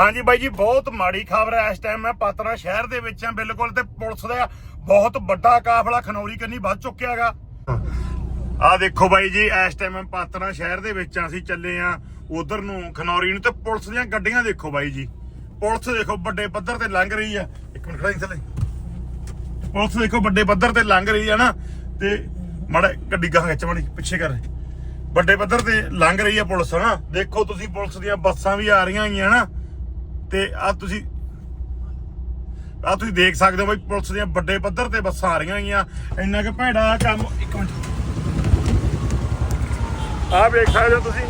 ਹਾਂਜੀ ਬਾਈ ਜੀ, ਬਹੁਤ ਮਾੜੀ ਖਬਰ ਹੈ। ਇਸ ਟਾਈਮ ਮੈਂ ਪਾਤਰਾ ਸ਼ਹਿਰ ਦੇ ਵਿੱਚ ਹਾਂ, ਬਿਲਕੁਲ ਤੇ ਪੁਲਿਸ ਦਾ ਬਹੁਤ ਵੱਡਾ ਕਾਫਲਾ, ਖਨੌਰੀ ਕੰਨੀ ਵੱਧ ਚੁੱਕਿਆ ਹੈਗਾ। ਆ ਦੇਖੋ ਬਾਈ ਜੀ, ਇਸ ਟਾਈਮ ਮੈਂ ਪਾਤਰਾ ਸ਼ਹਿਰ ਦੇ ਵਿੱਚ ਅਸੀਂ ਚੱਲੇ ਆ ਉਧਰ ਨੂੰ, ਖਨੌਰੀ ਨੂੰ ਤੇ ਪੁਲਿਸ ਦੀਆਂ ਗੱਡੀਆਂ ਦੇਖੋ ਬਾਈ ਜੀ। ਪੁਲਿਸ ਦੇਖੋ, ਵੱਡੇ ਪੱਧਰ ਤੇ ਲੰਘ ਰਹੀ ਆ ਇੱਕ ਮਿੰਟ ਖੜਾ ਥੱਲੇ। ਪੁਲਿਸ ਦੇਖੋ, ਵੱਡੇ ਪੱਧਰ ਤੇ ਲੰਘ ਰਹੀ ਆ ਨਾ, ਤੇ ਮਾੜਾ ਗੱਡੀ ਗਾਹ ਖਿੱਚ ਮਾੜੀ, ਪਿੱਛੇ ਕਰ। ਵੱਡੇ ਪੱਧਰ ਤੇ ਲੰਘ ਰਹੀ ਆ ਪੁਲਿਸ ਨਾ ਦੇਖੋ ਤੁਸੀਂ ਪੁਲਿਸ ਦੀਆਂ ਬੱਸਾਂ ਵੀ ਆ ਰਹੀਆਂ ਹੈਗੀਆਂ ਨਾ ਤੇ ਆ ਤੁਸੀਂ ਆ ਤੁਸੀਂ ਦੇਖ ਸਕਦੇ ਹੋ ਬਈ ਪੁਲਿਸ ਦੀਆਂ ਵੱਡੇ ਪੱਧਰ ਤੇ ਬੱਸਾਂ ਆ ਰਹੀਆਂ ਹੈਗੀਆਂ ਇੰਨਾ ਕਿ ਭੈੜਾ ਕੰਮ ਇੱਕ ਮਿੰਟ। ਆ ਦੇਖ ਸਕਦੇ ਹੋ ਤੁਸੀਂ।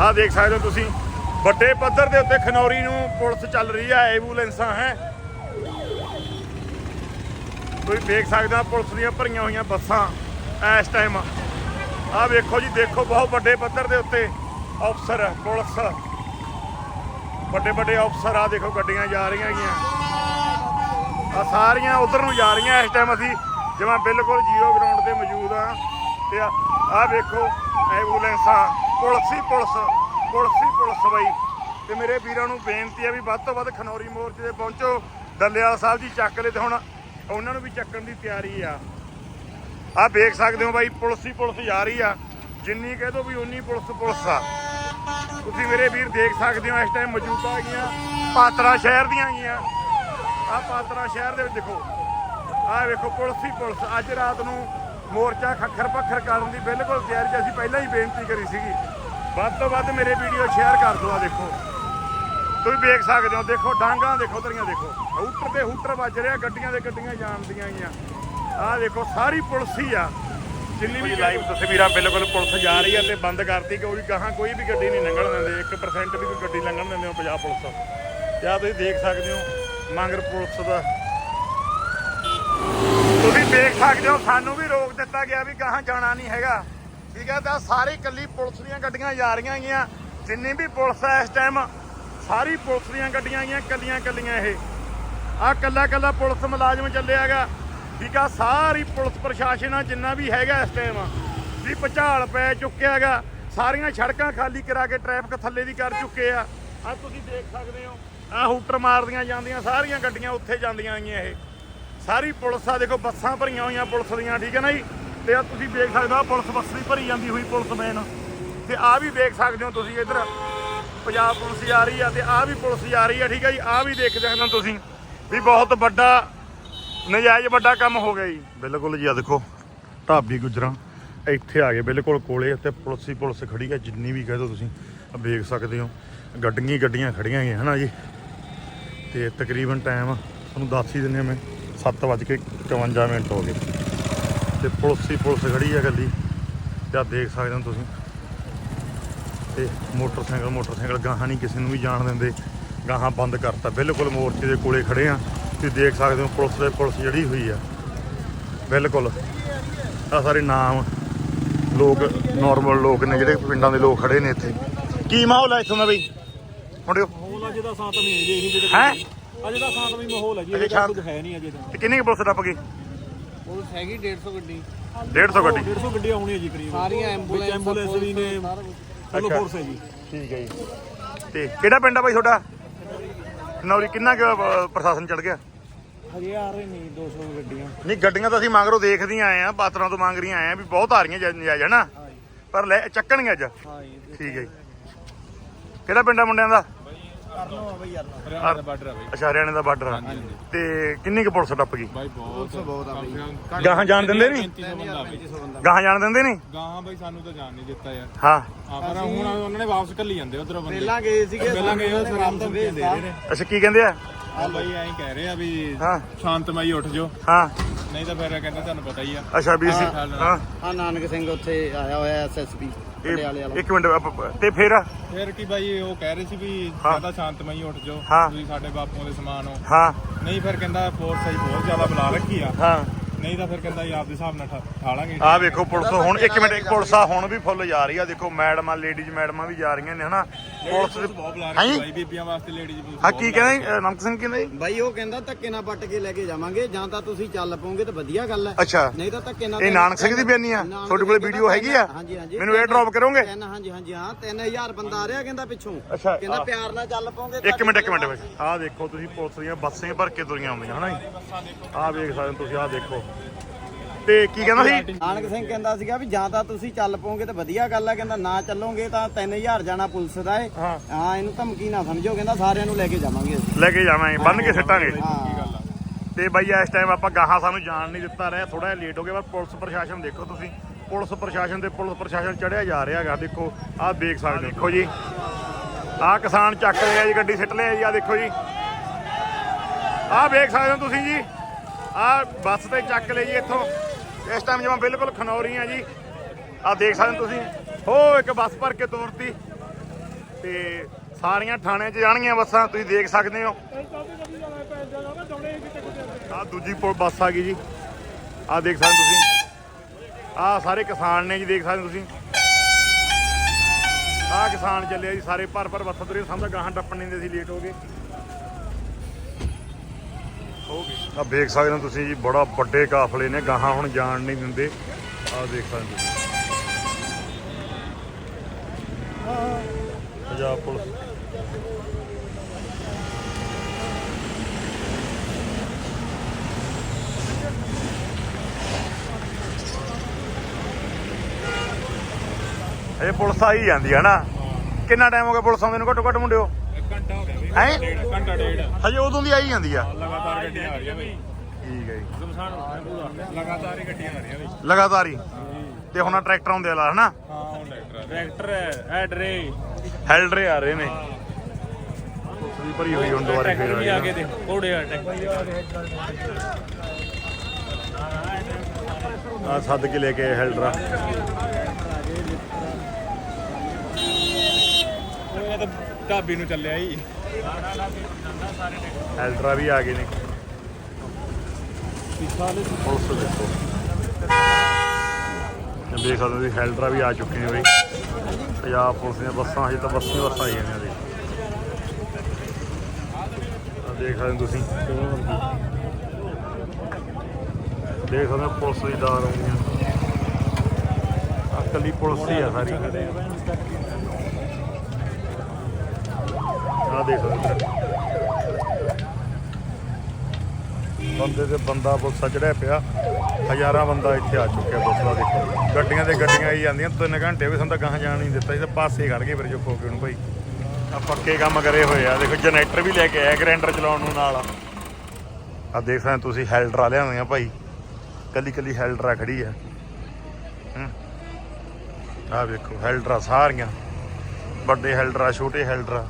ਆ ਦੇਖ ਸਕਦੇ ਹੋ ਤੁਸੀਂ। ਵੱਡੇ ਪੱਧਰ ਦੇ ਉੱਤੇ ਖਨੌਰੀ ਨੂੰ ਪੁਲਿਸ ਚੱਲ ਰਹੀ ਹੈ ਐਂਬੂਲੈਂਸਾਂ ਹੈ। ਤੁਸੀਂ ਦੇਖ ਸਕਦੇ ਹੋ ਪੁਲਿਸ ਦੀਆਂ ਭਰੀਆਂ ਹੋਈਆਂ ਬੱਸਾਂ ਇਸ ਟਾਈਮ ਆ ਵੇਖੋ ਜੀ, ਦੇਖੋ ਬਹੁਤ ਵੱਡੇ ਪੱਧਰ ਦੇ ਉੱਤੇ। ਅਫਸਰ, ਪੁਲਿਸ। ਵੱਡੇ ਵੱਡੇ ਅਫਸਰ ਆ ਦੇਖੋ ਗੱਡੀਆਂ ਜਾ ਰਹੀਆਂ ਹੈਗੀਆਂ। ਆ ਸਾਰੀਆਂ ਉਧਰ ਨੂੰ ਜਾ ਰਹੀਆਂ ਇਸ ਟਾਈਮ ਅਸੀਂ। ਜਿਵੇਂ ਬਿਲਕੁਲ ਜ਼ੀਰੋ ਗਰਾਊਂਡ ਤੇ ਮੌਜੂਦ ਆ। ਤੇ ਆ, ਆਹ ਵੇਖੋ ਐਂਬੂਲੈਂਸਾਂ ਪੁਲਿਸ ਹੀ ਪੁਲਿਸ ਪੁਲਿਸ ਹੀ ਪੁਲਿਸ ਬਈ। ਤੇ ਮੇਰੇ ਵੀਰਾਂ ਨੂੰ ਬੇਨਤੀ ਆ ਵੀ ਵੱਧ ਤੋਂ ਵੱਧ ਖਨੌਰੀ ਮੋਰਚੇ ਤੇ ਪਹੁੰਚੋ। ਡੱਲੇਵਾਲ ਸਾਹਿਬ ਜੀ ਚੱਕ ਲਏ ਤੇ ਹੁਣ ਉਹਨਾਂ ਨੂੰ ਵੀ ਚੱਕਣ ਦੀ ਤਿਆਰੀ ਆ। ਆ ਵੇਖ ਸਕਦੇ ਹੋ ਬਾਈ, ਪੁਲਿਸ ਹੀ ਪੁਲਿਸ ਜਾ ਰਹੀ ਆ। ਜਿੰਨੀ ਕਹਿ ਦੋ ਵੀ ਉਨੀ ਪੁਲਿਸ ਪੁਲਿਸ ਆ। ਤੁਸੀਂ ਮੇਰੇ ਵੀਰ ਦੇਖ ਸਕਦੇ ਹੋ, ਇਸ ਟਾਈਮ ਮੌਜੂਦਾ ਹੈਗੀਆਂ ਪਾਤਰਾ ਸ਼ਹਿਰ ਦੀਆਂ ਹੈਗੀਆਂ। ਆ ਪਾਤਰਾ ਸ਼ਹਿਰ ਦੇ ਵਿੱਚ ਦੇਖੋ। ਆਹ ਵੇਖੋ, ਪੁਲਿਸ ਹੀ ਪੁਲਿਸ। ਅੱਜ ਰਾਤ ਨੂੰ ਮੋਰਚਾ ਖੱਖਰ ਪੱਖਰ ਕਰਨ ਦੀ ਬਿਲਕੁਲ ਤਿਆਰੀ 'ਚ ਅਸੀਂ ਪਹਿਲਾਂ ਹੀ ਬੇਨਤੀ ਕਰੀ ਸੀਗੀ। ਵੱਧ ਤੋਂ ਵੱਧ ਮੇਰੇ ਵੀਡੀਓ ਸ਼ੇਅਰ ਕਰ ਦਿਓ ਆ ਦੇਖੋ। ਤੁਸੀਂ ਦੇਖ ਸਕਦੇ ਹੋ, ਦੇਖੋ, ਡਾਂਗਾਂ ਦੇਖੋ ਤੇਰੀਆਂ ਦੇਖੋ। ਹੂਟਰ ਤੇ ਹੂਟਰ ਵੱਜ ਰਿਹਾ, ਗੱਡੀਆਂ ਦੇ ਗੱਡੀਆਂ ਜਾਣਦੀਆਂ ਗਈਆਂ ਆਹ ਦੇਖੋ, ਸਾਰੀ ਪੁਲਿਸ ਹੀ ਆ। ਜਿੰਨੀ ਵੀ ਲਾਈਵ ਤਸਵੀਰਾਂ ਬਿਲਕੁਲ ਪੁਲਿਸ ਜਾ ਰਹੀ ਆ ਤੇ ਬੰਦ ਕਰਤੀ ਕਿ ਉਹਦੀ ਗਾਹਾਂ ਕੋਈ ਵੀ ਗੱਡੀ ਨਹੀਂ ਲੰਘਣ 1% ਵੀ ਕੋਈ ਗੱਡੀ ਲੰਘਣ ਦਿੰਦੇ ਹੋ ਪੰਜਾਬ ਪੁਲਿਸ ਤੇ। ਤੁਸੀਂ ਦੇਖ ਸਕਦੇ ਹੋ? ਮੰਗਰ ਪੁਲਿਸ ਦਾ। ਤੁਸੀਂ ਦੇਖ ਸਕਦੇ ਹੋ, ਸਾਨੂੰ ਵੀ ਰੋਕ ਦਿੱਤਾ ਗਿਆ ਵੀ ਗਾਹਾਂ ਜਾਣਾ ਨਹੀਂ ਹੈਗਾ। ਠੀਕ ਹੈ, ਤਾਂ ਸਾਰੀ ਕੱਲੀ ਪੁਲਿਸ ਦੀਆਂ ਗੱਡੀਆਂ ਜਾ ਰਹੀਆਂ ਹੈਗੀਆਂ। ਜਿੰਨੀ ਵੀ ਪੁਲਿਸ ਆ ਇਸ ਟਾਈਮ ਸਾਰੀ ਪੁਲਿਸ ਦੀਆਂ ਗੱਡੀਆਂ ਆਈਆਂ ਕੱਲੀਆਂ ਕੱਲੀਆਂ ਇਹ। ਆ ਕੱਲਾ ਕੱਲਾ ਪੁਲਿਸ ਮੁਲਾਜ਼ਮ ਚੱਲਿਆ ਹੈਗਾ। ਠੀਕ ਆ, ਸਾਰੀ ਪੁਲਿਸ ਪ੍ਰਸ਼ਾਸਨ ਆ ਜਿੰਨਾ ਵੀ ਹੈਗਾ ਇਸ ਟਾਈਮ ਵੀ ਭੁਚਾਲ ਪੈ ਚੁੱਕਿਆ ਹੈਗਾ। ਸਾਰੀਆਂ ਸੜਕਾਂ ਖਾਲੀ ਕਰਾ ਕੇ ਟ੍ਰੈਫਿਕ ਥੱਲੇ ਦੀ ਕਰ ਚੁੱਕੇ ਆ। ਆ ਤੁਸੀਂ ਦੇਖ ਸਕਦੇ ਹੋ ਆ ਹੂਟਰ ਮਾਰਦੀਆਂ ਜਾਂਦੀਆਂ, ਸਾਰੀਆਂ ਗੱਡੀਆਂ ਉੱਥੇ ਜਾਂਦੀਆਂ ਆਈਆਂ ਇਹ। ਸਾਰੀ ਪੁਲਿਸ ਆ, ਦੇਖੋ ਬੱਸਾਂ ਭਰੀਆਂ ਹੋਈਆਂ ਪੁਲਿਸ ਦੀਆਂ, ਠੀਕ ਹੈ ਨਾ ਜੀ? ਤੇ ਆ ਤੁਸੀਂ ਦੇਖ ਸਕਦੇ ਹੋ ਪੁਲਿਸ ਬੱਸ ਵੀ ਭਰੀ ਜਾਂਦੀ ਹੋਈ ਪੁਲਿਸ ਮੈਨ। ਤੇ ਆ ਵੀ ਦੇਖ ਸਕਦੇ ਹੋ ਤੁਸੀਂ ਇੱਧਰ, ਪੰਜਾਬ ਪੁਲਿਸ ਜਾ ਰਹੀ ਆ ਤੇ ਆ ਵੀ ਪੁਲਿਸ ਜਾ ਰਹੀ ਆ, ਠੀਕ ਹੈ ਜੀ? ਆ ਵੀ ਦੇਖ ਸਕਦੇ ਹੋ ਤੁਸੀਂ ਵੀ ਬਹੁਤ ਵੱਡਾ, ਨਜਾਇਜ਼ ਵੱਡਾ ਕੰਮ ਹੋ ਗਿਆ ਜੀ। ਬਿਲਕੁਲ ਜੀ ਆ ਦੇਖੋ, ਢਾਬੀ ਗੁਜਰਾਂ। ਇੱਥੇ ਆ ਗਏ ਬਿਲਕੁਲ ਕੋਲੇ ਤੇ ਪੁਲਿਸ ਹੀ ਪੁਲਿਸ ਖੜੀ ਹੈ, ਜਿੰਨੀ ਵੀ ਕਹਿ ਦੋ ਤੁਸੀਂ, ਆਹ ਵੇਖ ਸਕਦੇ ਹੋ। ਗੱਡੀਆਂ ਹੀ ਗੱਡੀਆਂ ਖੜੀਆਂ ਹੈ ਹਨਾ ਜੀ? ਤੇ ਤਕਰੀਬਨ ਟਾਈਮ ਤੁਹਾਨੂੰ ਦੱਸ ਹੀ ਦਿੰਨੇ ਮੈਂ 7:51 ਮਿੰਟ ਹੋ ਗਏ। ਤੇ ਪੁਲਿਸ ਹੀ ਪੁਲਿਸ ਖੜੀ ਆ ਗੱਲੀ ਤੇ ਦੇਖ ਸਕਦੇ ਹੋ ਤੁਸੀਂ। ਤੇ ਮੋਟਰਸਾਈਕਲ ਮੋਟਰਸਾਈਕਲ ਗਾਹਾਂ ਨਹੀਂ ਕਿਸੇ ਨੂੰ ਵੀ ਜਾਣ ਦਿੰਦੇ। ਗਾਹਾਂ ਬੰਦ ਕਰਤਾ, ਬਿਲਕੁਲ ਮੋਰਚੇ ਦੇ ਕੋਲੇ ਖੜੇ ਆ। ਤੁਸੀਂ ਦੇਖ ਸਕਦੇ ਹੋ ਪੁਲਿਸ ਦੇ ਪੁਲਿਸ ਜਿਹੜੀ ਹੋਈ ਆ। ਬਿਲਕੁਲ। ਆ ਸਾਰੇ ਨਾਮ ਲੋਕ ਨਾਰਮਲ ਲੋਕ ਨੇ ਜਿਹੜੇ ਪਿੰਡਾਂ ਦੇ ਲੋਕ ਖੜੇ ਨੇ ਇੱਥੇ। ਕੀ ਮਾਹੌਲ ਹੈ ਇੱਥੋਂ ਦਾ ਬਈ? ਮੁੰਡਿਓ। ਮਾਹੌਲ ਅਜੇ ਦਾ ਸ਼ਾਂਤਮਈ ਹੈ ਜੀ ਇਹੀ ਜਿਹੜੇ ਹੈਂ? ਅਜੇ ਦਾ ਸ਼ਾਂਤਮਈ ਮਾਹੌਲ ਹੈ ਜੀ ਅਜੇ ਕੁਝ ਹੈ ਨਹੀਂ ਅਜੇ ਤਾਂ। ਤੇ ਕਿੰਨੀ ਕੁ ਪੁਲਿਸ ਟੱਪ ਗਈ? ਪੁਲਿਸ ਹੈਗੀ 150 ਗੱਡੀ। 150 ਗੱਡੀ? 150 ਗੱਡੀਆਂ ਹੋਣੀਆਂ ਜੀ ਕਰੀਬ। ਸਾਰੀਆਂ ਐਂਬੂਲੈਂਸ ਐਂਬੂਲੈਂਸ ਵੀ ਨੇ ਅੱਛਾ। ਫੋਰਸ ਹੈ ਜੀ। ਠੀਕ ਹੈ ਜੀ। ਤੇ ਕਿਹੜਾ ਪਿੰਡ ਆ ਬਾਈ ਤੁਹਾਡਾ? ਨੌਰੀ ਕਿੰਨਾ ਕੁ ਪ੍ਰਸ਼ਾਸਨ ਚੜ ਗਿਆ? ਹਜੇ ਆ ਰਹੇ ਨਹੀਂ 200 ਗੱਡੀਆਂ। ਨਹੀਂ ਗੱਡੀਆਂ ਤਾਂ ਅਸੀਂ ਮੰਗਰੋਂ ਦੇਖਦੀਆਂ ਆਏ ਆ ਪਾਤਰਾਂ ਤੋਂ ਮੰਗ ਰਹੀਆਂ ਆਏ ਆ ਵੀ ਬਹੁਤ ਆ ਰਹੀਆਂ ਜਾਇਜ਼ ਹੈ ਨਾ। ਪਰ ਲੈ ਚੱਕਣਗੇ ਅੱਜ। ਹਾਂ ਜੀ ਠੀਕ ਹੈ ਜੀ। ਕਿਹੜਾ ਪਿੰਡ ਮੁੰਡਿਆਂ ਦਾ? ਕਰਨੋ ਆ ਬਈ ਯਾਰ ਹਰਿਆਣਾ ਦਾ ਬਾਰਡਰ ਹੈ ਬਾਈ। ਅੱਛਾ ਹਰਿਆਣੇ ਦਾ ਬਾਰਡਰ ਆ। ਤੇ ਕਿੰਨੀ ਕੁ ਪੁਲਿਸ ਟੱਪ ਗਈ? ਬਾਈ ਬਹੁਤ ਬਹੁਤ ਆ ਬਈ। ਗਾਹਾਂ ਜਾਣ ਦਿੰਦੇ ਨਹੀਂ? 3500 ਬੰਦਾ ਬਾਈ। 3500 ਬੰਦਾ। ਗਾਹਾਂ ਜਾਣ ਦਿੰਦੇ ਨਹੀਂ? ਗਾਹਾਂ ਬਾਈ ਸਾਨੂੰ ਤਾਂ ਜਾਣ ਨਹੀਂ ਦਿੱਤਾ ਯਾਰ। ਹਾਂ। ਪਰ ਹੁਣ ਉਹਨਾਂ ਨੇ ਵਾਪਸ ਕੱਲੀ ਜਾਂਦੇ ਉਧਰੋਂ ਬੰਦੇ। ਪਹਿਲਾਂ ਗਏ ਸੀਗੇ ਪਹਿਲਾਂ ਗਏ ਸਰਾਮ ਤੋਂ ਭੇਜ ਦੇ ਰਹੇ ਨੇ। ਅੱਛਾ ਕੀ ਕਹਿੰਦੇ ਆ? ਆ ਬਾਈ ਐਂ ਕਹਿ ਰਹੇ ਆ ਵੀ ਹਾਂ। ਸ਼ਾਂਤਮਈ ਉੱਠ ਜਾਓ। ਹਾਂ। ਨਹੀਂ ਤਾਂ ਫਿਰ ਕਹਿੰਦੇ ਤੁਹਾਨੂੰ ਪਤਾ ਹੀ ਆ। ਅੱਛਾ ਵੀ ਅਸੀਂ ਹਾਂ, ਹਾਂ। ਨਾਨਕ ਸਿੰਘ ਉੱਥੇ ਆਇਆ ਹੋਇਆ ਐਸਐਸਪੀ ਪਟਿਆਲੇ ਵਾਲਾ। ਇੱਕ ਮਿੰਟ ਆਪਾਂ- ਤੇ ਫਿਰ? ਫਿਰ ਕੀ ਬਾਈ ਉਹ ਕਹਿ ਰਹੇ ਸੀ ਵੀ ਹਾਂ। ਜ਼ਿਆਦਾ ਸ਼ਾਂਤਮਈ ਉੱਠ ਜਾਓ ਹਾਂ। ਤੁਸੀਂ ਸਾਡੇ ਬਾਪੂਆਂ ਦੇ ਸਮਾਨ ਹੋ। ਹਾਂ। ਨਹੀਂ ਫਿਰ ਕਹਿੰਦਾ ਫੋਰਸ ਆਈ ਬਹੁਤ ਜ਼ਿਆਦਾ ਬੁਲਾ ਰੱਖੀ ਆ। ਹਾਂ। ਨਹੀਂ ਤਾਂ ਫਿਰ ਕਹਿੰਦਾ ਜੀ ਆਪਦੇ ਹਿਸਾਬ ਨਾਲ ਠਾ- ਠਾ ਲਾਂਗੇ ਆ ਵੇਖੋ ਪੁਲਿਸ ਹੁਣ ਇੱਕ ਮਿੰਟ ਇੱਕ ਪੁਲਿਸ ਆ ਹੁਣ ਵੀ ਫੁੱਲ ਜਾ ਰਹੀ ਆ। ਦੇਖੋ ਮੈਡਮਾਂ ਲੇਡੀਜ਼ ਮੈਡਮਾਂ ਵੀ ਜਾ ਰਹੀਆਂ ਨੇ ਹਨਾ? ਪੁਲਿਸ ਬਹੁਤ ਬੁਲਾ ਹੈਂ? ਰਹੇ? ਬਾਈ ਬੀਬੀਆਂ ਵਾਸਤੇ ਲੇਡੀਜ਼ ਹਾਂ ਕੀ ਕਹਿੰਦੇ? ਨਮਕ ਸਿੰਘ ਕਹਿੰਦੇ ਬਾਈ ਉਹ ਕਹਿੰਦਾ ਧੱਕੇ ਨਾਲ ਪੱਟ ਕੇ ਲੈ ਕੇ ਜਾਵਾਂਗੇ ਜਾਂ ਤਾਂ ਤੁਸੀਂ ਚੱਲ ਪਓਗੇ ਤਾਂ ਵਧੀਆ ਗੱਲ ਹੈ। ਅੱਛਾ। ਨਹੀਂ ਤਾਂ ਧੱਕੇ ਨਾਲ ਇਹ ਨਾਨਕ ਸਿੰਘ ਦੀ ਬਿਆਨੀ ਆ? ਨਾਨਕ ਤੁਹਾਡੇ ਕੋਲੇ ਸਿੰਘ ਵੀਡੀਓ ਹੈਗੀ ਆ? ਹਾਂਜੀ ਹਾਂਜੀ। ਮੈਨੂੰ ਇਹ ਡ੍ਰੌਪ ਕਰੋਗੇ? ਤਿੰਨ ਹਾਂਜੀ ਹਾਂਜੀ ਹਾਂ 3000 ਬੰਦਾ ਆ ਰਿਹਾ ਕਹਿੰਦਾ ਪਿੱਛੋਂ। ਅੱਛਾ, ਕਹਿੰਦਾ। ਪਿਆਰ ਨਾਲ ਚੱਲ ਪਓਗੇ ਇੱਕ ਮਿੰਟ ਇੱਕ ਮਿੰਟ ਬਈ ਆਹ ਦੇਖੋ ਤੁਸੀਂ ਪੁਲਿਸ ਦੀਆਂ ਬੱਸਾਂ ਭਰ ਕੇ ਤੁਰੀਆਂ ਆਉਂਦੀਆਂ ਹਨਾ ਜੀ? ਆਹ ਵੇਖ ਸਕਦੇ ਹੋ ਤੁਸੀਂ ਆਹ ਦੇਖੋ ਤੇ ਕੀ ਕਹਿੰਦਾ ਸੀ? ਨਾਨਕ ਸਿੰਘ ਕਹਿੰਦਾ ਸੀਗਾ ਵੀ ਜਾਂ ਤਾਂ ਤੁਸੀਂ ਚੱਲ ਪਓਗੇ ਤਾਂ ਵਧੀਆ ਗੱਲ ਹੈ ਕਹਿੰਦਾ ਨਾ ਚੱਲੋਗੇ ਤਾਂ 3000 ਜਾਣਾ ਪੁਲਿਸ ਦਾ ਏ। ਹਾਂ। ਹਾਂ ਇਹਨੂੰ ਧਮਕੀ ਨਾ ਸਮਝੋ ਕਹਿੰਦਾ ਸਾਰਿਆਂ ਨੂੰ ਲੈ ਕੇ ਜਾਵਾਂਗੇ ਅਸੀਂ। ਲੈ ਕੇ ਜਾਵਾਂਗੇ ਬੰਨ ਕੇ ਸਿੱਟਾਂਗੇ। ਹਾਂ। ਤੇ ਬਾਈ ਇਸ ਟਾਈਮ ਆਪਾਂ ਗਾਹਾਂ ਸਾਨੂੰ ਜਾਣ ਨਹੀਂ ਦਿੱਤਾ ਰਿਹਾ ਥੋੜਾ ਜਿਹਾ ਲੇਟ ਹੋ ਗਿਆ ਪਰ ਪੁਲਿਸ ਪ੍ਰਸ਼ਾਸਨ ਦੇਖੋ ਤੁਸੀਂ। ਪੁਲਿਸ ਪ੍ਰਸ਼ਾਸਨ ਤੇ ਪੁਲਿਸ ਪ੍ਰਸ਼ਾਸਨ ਚੜਿਆ ਜਾ ਰਿਹਾ ਹੈਗਾ ਦੇਖੋ ਆਹ ਦੇਖ ਸਕਦੇ ਹੋ। ਦੇਖੋ ਜੀ। ਆਹ ਕਿਸਾਨ ਚੱਕ ਲਿਆ ਜੀ ਗੱਡੀ ਸਿੱਟ ਲਿਆ ਜੀ ਆਹ ਦੇਖੋ ਜੀ। ਆਹ ਵੇਖ ਸਕਦੇ ਹੋ ਤੁਸੀਂ ਜੀ। ਆਹ ਬੱਸ ਤੇ ਚੱਕ ਲਈ ਜੀ ਇੱਥੋਂ। ਇਸ ਟਾਈਮ ਜਿਵੇਂ ਬਿਲਕੁਲ ਖਨੌਰੀ ਆ ਜੀ। ਆਹ ਦੇਖ ਸਕਦੇ ਤੁਸੀਂ। ਹੋ ਇੱਕ ਬੱਸ ਭਰ ਕੇ ਤੋਰਤੀ। ਤੇ ਸਾਰੀਆਂ ਥਾਣੇ 'ਚ ਜਾਣਗੀਆਂ ਬੱਸਾਂ, ਤੁਸੀਂ ਦੇਖ ਸਕਦੇ ਹੋ। ਆ ਦੂਜੀ ਬੱਸ ਆ ਗਈ ਜੀ। ਆ ਦੇਖ ਸਕਦੇ ਤੁਸੀਂ। ਆ ਸਾਰੇ ਕਿਸਾਨ ਨੇ ਜੀ, ਦੇਖ ਸਕਦੇ ਤੁਸੀਂ। ਆ ਕਿਸਾਨ ਚੱਲਿਆ ਜੀ, ਸਾਰੇ ਭਰ ਭਰ ਬੱਸਾਂ ਤੁਰੇ। ਸਾਹਮਣੇ ਗਾਹਾਂ ਟੱਪਣ ਨਹੀਂ ਦੇ ਸੀ ਲੇਟ ਹੋ ਗਏ। ਹੋ ਗਏ ਆ ਦੇਖ ਸਕਦੇ ਹੋ ਤੁਸੀਂ ਜੀ, ਬੜਾ ਵੱਡੇ ਕਾਫਲੇ ਨੇ, ਗਾਹਾਂ ਹੁਣ ਜਾਣ ਨਹੀਂ ਦਿੰਦੇ। ਆ ਦੇਖ ਸਕਦੇ ਤੁਸੀਂ। ਪੰਜਾਬ ਪੁਲਿਸ। ਇਹ ਪੁਲਿਸ ਆਈ ਜਾਂਦੀ ਹੈ ਨਾ। ਕਿੰਨਾ ਟਾਈਮ ਹੋ ਗਿਆ ਪੁਲਿਸ ਆਉਂਦੇ ਨੂੰ? ਘੱਟੋ ਘੱਟ ਮੁੰਡਿਓ। ਘੰਟਾ ਹੋ? ਗਿਆ ਬਈ ਹੈਂ? ਡੇਢ ਘੰਟਾ ਡੇਢ। ਹਜੇ ਉਦੋਂ ਦੀ ਆਈ ਜਾਂਦੀ ਆ। ਲਗਾਤਾਰ ਗੱਡੀਆਂ ਆ ਰਹੀਆਂ ਬਈ। ਠੀਕ ਹੈ ਜੀ। ਜ਼ਮਸਾਨ ਲਗਾਤਾਰ ਹੀ ਗੱਡੀਆਂ ਆ ਰਹੀਆਂ ਬਈ। ਲਗਾਤਾਰ ਹੀ। ਤੇ ਹੁਣ ਟਰੈਕਟਰ ਆਉਂਦੇ ਆ ਲਾ ਹਨਾ? ਹਾਂ ਹੁਣ ਟਰੈਕਟਰ ਟਰੈਕਟਰ ਹੈ ਐਡਰੇ ਹੈਲਡਰੇ ਆ ਰਹੇ ਨੇ। ਦੀ ਭਰੀ ਹੋਈ ਹੁਣ ਦੁਬਾਰੇ ਫੇਰ ਆ ਵੀ ਆ ਗਈ। ਕੇ ਘੋੜੇ ਆ ਟਰੈਕਟਰ। ਆਹ ਸੱਦ ਕੇ ਲੈ ਕੇ ਹੈਲਡਰਾ ਤਾਂ ਢਾਬੀ ਨੂੰ ਚੱਲਿਆ ਹੀ ਹੈਲਡਰਾ ਵੀ ਆ ਗਏ ਨੇ। ਪੁਲਿਸ ਦੇਖੋ। ਇਹ ਦੇਖ ਸਕਦੇ ਤੁਸੀਂ ਹੈਲਡਰਾ ਵੀ ਆ ਚੁੱਕੇ ਨੇ ਬਈ। ਪੰਜਾਬ ਪੁਲਿਸ ਦੀਆਂ ਬੱਸਾਂ, ਹਜੇ ਤਾਂ ਬੱਸਾਂ ਬੱਸਾਂ ਆਈਆਂ ਨੇ ਆ ਦੇਖ ਸਕਦੇ ਤੁਸੀਂ। ਦੇਖ ਸਕਦੇ ਹੋ ਪੁਲਿਸ ਦੀ ਦਾਰ ਆਉਂਦੀਆਂ। ਆਹ ਇਕੱਲੀ ਪੁਲਿਸ ਹੀ ਆ ਸਾਰੀ। ਆ ਦੇਖ ਸਕਦੇ ਹੋ ਬੰਦੇ ਤੇ ਬੰਦਾ ਪੁਲਿਸਾ ਚੜਿਆ ਪਿਆ। ਹਜ਼ਾਰਾਂ ਬੰਦਾ ਇੱਥੇ ਆ ਚੁੱਕਿਆ ਪੁਲਿਸ ਦੇਖੋ ਗੱਡੀਆਂ ਤੇ ਗੱਡੀਆਂ ਆਈ ਜਾਂਦੀਆਂ, ਤਿੰਨ ਘੰਟੇ ਵੀ ਸਾਨੂੰ ਤਾਂ ਗਾਹਾਂ ਜਾਣ ਨਹੀਂ ਦਿੱਤਾ। ਸੀ ਤਾਂ ਪਾਸੇ ਖੜ ਗਏ ਫਿਰ ਜੋ ਖੋਕੇ ਨੂੰ ਭਾਈ। ਆ ਪੱਕੇ ਕੰਮ ਕਰੇ ਹੋਏ ਆ। ਦੇਖੋ, ਜਨਰੇਟਰ ਵੀ ਲੈ ਕੇ ਆਇਆ ਗ੍ਰੈਂਡਰ ਚਲਾਉਣ ਨੂੰ ਨਾਲ। ਆ ਦੇਖ ਸਕਦੇ ਤੁਸੀਂ, ਹੈਲਡਰਾਂ ਲਿਆਉਂਦੇ ਆ ਭਾਈ। ਕੱਲੀ ਕੱਲੀ ਹੈਲਡਰਾ ਖੜੀ ਆ। ਆ ਵੇਖੋ, ਹੈਲਡਰਾ ਸਾਰੀਆਂ। ਵੱਡੇ ਹੈਲਡਰਾ ਛੋਟੇ ਹੈਲਡਰ